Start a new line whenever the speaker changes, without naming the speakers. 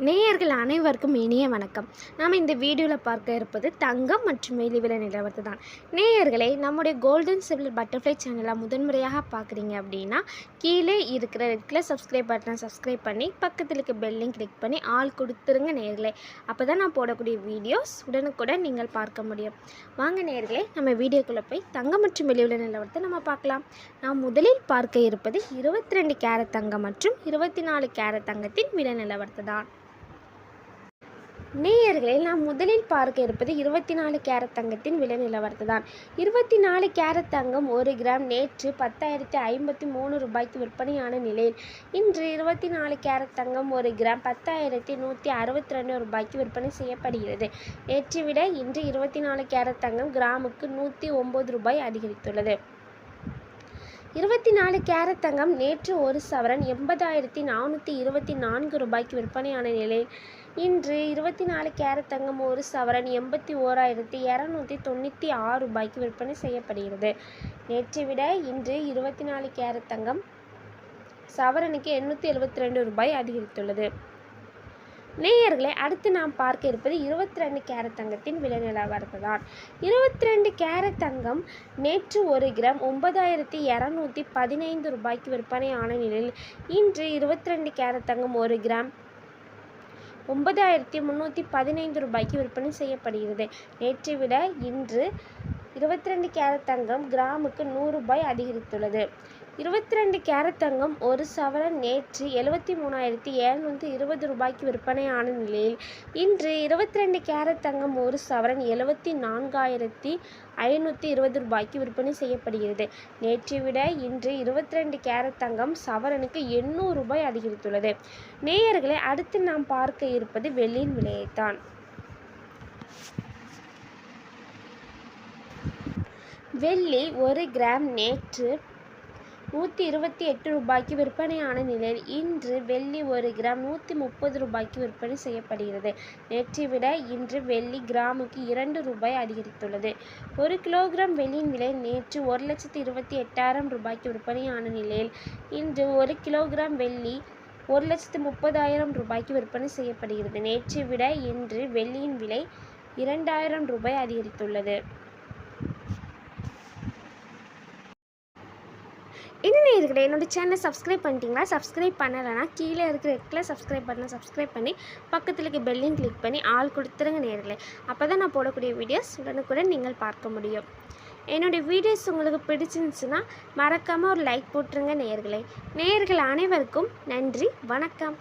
நேயர்கள் அனைவருக்கும் இனிய வணக்கம். நாம் இந்த வீடியோவில் பார்க்க இருப்பது தங்கம் மற்றும் வெள்ளி விலை நிலவரத்து தான். நேயர்களை நம்முடைய கோல்டன் சிவில் பட்டர்ஃப்ளை சேனலை முதன்முறையாக பார்க்குறீங்க அப்படின்னா கீழே இருக்கிற ரெட் கலர் சப்ஸ்கிரைப் பட்டனை சப்ஸ்கிரைப் பண்ணி பக்கத்தில் இருக்க பெல்லையும் கிளிக் பண்ணி ஆள் கொடுத்துருங்க நேயர்களே. அப்போ தான் நான் போடக்கூடிய வீடியோஸ் உடனுக்குடன் நீங்கள் பார்க்க முடியும். வாங்க நேயர்களை நம்ம வீடியோக்குள்ளே போய் தங்கம் மற்றும் வெள்ளி விலை நிலவரத்தை நம்ம பார்க்கலாம். நாம் முதலில் பார்க்க இருப்பது இருபத்தி ரெண்டு கேரட் தங்கம் மற்றும் இருபத்தி நாலு கேரட் தங்கத்தின் விலை நிலவரத்து தான். நேயர்களே நாம் முதலில் பார்க்க இருப்பது இருபத்தி நாலு கேரட் தங்கத்தின் விலை நிலவரத்து தான். இருபத்தி நாலு கேரட் தங்கம் ஒரு கிராம் நேற்று பத்தாயிரத்தி ஐம்பத்தி மூணு ரூபாய்க்கு விற்பனையான நிலையில் இன்று இருபத்தி நாலு கேரட் தங்கம் ஒரு கிராம் பத்தாயிரத்தி நூற்றி அறுபத்தி ரெண்டு ரூபாய்க்கு விற்பனை செய்யப்படுகிறது. நேற்றை விட இன்று இருபத்தி நாலு கேரட் தங்கம் கிராமுக்கு நூற்றி ஒம்பது ரூபாய் அதிகரித்துள்ளது. இருபத்தி நாலு கேரட் தங்கம் நேற்று ஒரு சவரன் எண்பதாயிரத்தி நானூற்றி இருபத்தி நான்கு ரூபாய்க்கு விற்பனையான நிலையில் இன்று இருபத்தி நாலு கேரட் தங்கம் ஒரு சவரன் எண்பத்தி ஓராயிரத்தி இரநூத்தி தொண்ணூற்றி ஆறு ரூபாய்க்கு விற்பனை செய்யப்படுகிறது. நேற்றை விட இன்று இருபத்தி நாலு கேரட் தங்கம் சவரனுக்கு எண்ணூற்றி எழுபத்தி ரெண்டு ரூபாய் அதிகரித்துள்ளது. நேயர்களே அடுத்து நாம் பார்க்க இருப்பது இருபத்தி ரெண்டு கேரட் தங்கத்தின் விலை நிலவரத்து தான் இருபத்தி ரெண்டு கேரட் தங்கம் நேற்று ஒரு கிராம் ஒன்பதாயிரத்தி இரநூத்தி பதினைந்து ரூபாய்க்கு விற்பனையான நிலையில் இன்று இருபத்தி ரெண்டு கேரட் தங்கம் ஒரு கிராம் ஒன்பதாயிரத்தி முந்நூற்றி பதினைந்து ரூபாய்க்கு விற்பனை செய்யப்படுகிறது. நேற்றை விட இன்று இருபத்தி ரெண்டு கேரட் தங்கம் கிராமுக்கு நூறு ரூபாய் அதிகரித்துள்ளது. இருபத்தி ரெண்டு கேரட் தங்கம் ஒரு சவரன் நேற்று எழுபத்தி மூணாயிரத்தி எழுநூற்றி இருபது ரூபாய்க்கு விற்பனையான நிலையில். இன்று இருபத்தி ரெண்டு கேரட் தங்கம் ஒரு சவரன் எழுபத்தி நான்காயிரத்தி ஐநூற்றி இருபது ரூபாய்க்கு விற்பனை செய்யப்படுகிறது. நேற்றை விட இன்று இருபத்தி ரெண்டு கேரட் தங்கம் சவரனுக்கு எண்ணூறு ரூபாய் அதிகரித்துள்ளது. நேயர்களை அடுத்து நாம் பார்க்க இருப்பது வெள்ளியின் விலையைத்தான். வெள்ளி ஒரு கிராம் நேற்று நூற்றி இருபத்தி எட்டு ரூபாய்க்கு விற்பனையான நிலையில் இன்று வெள்ளி ஒரு கிராம் நூற்றி முப்பது ரூபாய்க்கு விற்பனை செய்யப்படுகிறது. நேற்றை விட இன்று வெள்ளி கிராமுக்கு இரண்டு ரூபாய் அதிகரித்துள்ளது. ஒரு கிலோகிராம் வெள்ளியின் விலை நேற்று ஒரு லட்சத்தி இருபத்தி எட்டாயிரம் ரூபாய்க்கு விற்பனையான நிலையில் இன்று ஒரு கிலோகிராம் வெள்ளி ஒரு லட்சத்து முப்பதாயிரம் ரூபாய்க்கு விற்பனை செய்யப்படுகிறது. நேற்றை விட இன்று வெள்ளியின் விலை இரண்டாயிரம் ரூபாய் அதிகரித்துள்ளது. இன்னும் இருக்கிற என்னோட சேனலை சப்ஸ்கிரைப் பண்ணிட்டீங்களா? சப்ஸ்கிரைப் பண்ணலைன்னா கீழே இருக்கிற இடத்துல சப்ஸ்கிரைப் பண்ண சப்ஸ்கிரைப் பண்ணி பக்கத்தில் இருக்க பெல்லையும் கிளிக் பண்ணி ஆள் கொடுத்துருங்க நேரில் அப்போ தான் நான் போடக்கூடிய வீடியோஸ் உடனுக்குடன் நீங்கள் பார்க்க முடியும். என்னுடைய வீடியோஸ் உங்களுக்கு பிடிச்சிருந்துச்சுன்னா மறக்காமல் ஒரு லைக் போட்டுருங்க நேர்களே. நேர்கள் அனைவருக்கும் நன்றி வணக்கம்.